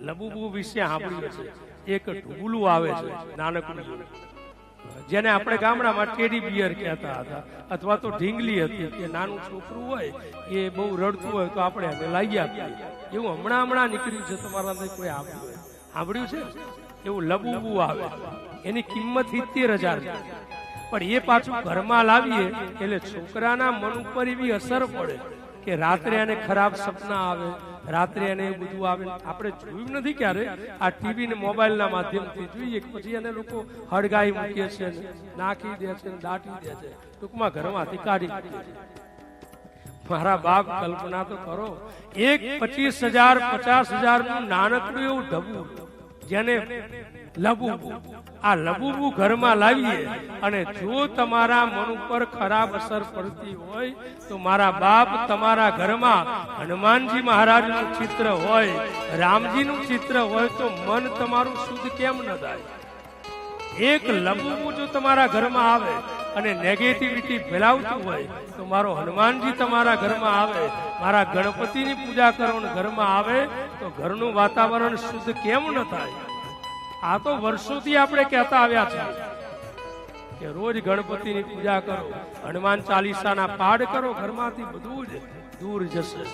લબુબુ વિશે સાંભળ્યું છે. એક ઢુગલું આવે છે, નાનકડું જેને આપણે ગામડામાં ટેડી બિયર કહેતા હતા, અથવા તો ઢીંગલી હતી, કે નાનું છોકરું હોય, એ બહુ રડતું હોય, તો આપણે એને લાવી આપીએ. એવું હમણાં હમણાં નીકળ્યું છે તમારા કોઈ સાંભળ્યું? છે? એવું લબુબુ આવે. એની કિંમત સિત્તેર હજાર પણ એ પાછું ઘરમાં લાવીએ, એટલે છોકરાના મન ઉપર એવી અસર પડે. કે રાત્રે એને ખરાબ સપના આવે, રાત્રે એને એવું બધું આવે, આપણે જોયું નથી ક્યારે? આ ટીવી ને મોબાઈલ ના માધ્યમથી જોઈએ, પછી એને લોકો હળગાઈ મૂકે છે નાખી દે છે દાટી દે છે. ટૂંકમાં ઘરમાંથી કાઢી મારા બાપ કલ્પના તો કરો, એક પચીસ હજાર, પચાસ હજારનું નાનકડું એવું ઢબુ, જેને લબુબુ. આ લબુબુ ઘરમાં લાવીએ અને જો તમારા મન ઉપર ખરાબ અસર પડતી હોય તો મારા બાપ તમારા ઘરમાં હનુમાનજી મહારાજનું ચિત્ર હોય, રામજીનું ચિત્ર હોય તો મન તમારું શુદ્ધ કેમ ન થાય? એક લબુબુ જો તમારા ઘરમાં આવે અને નેગેટિવિટી ફેલાવતું હોય તો મારો હનુમાનજી તમારા ઘરમાં આવે, મારા ગણપતિની પૂજા કરો ઘરમાં આવે તો ઘરનું વાતાવરણ શુદ્ધ કેમ ન થાય? આ તો વર્ષોથી આપણે કહેતા આવ્યા છે કે રોજ ગણપતિની પૂજા કરો, હનુમાન ચાલીસાના પાઠ કરો, ઘરમાંથી બધું જ દૂર જશે.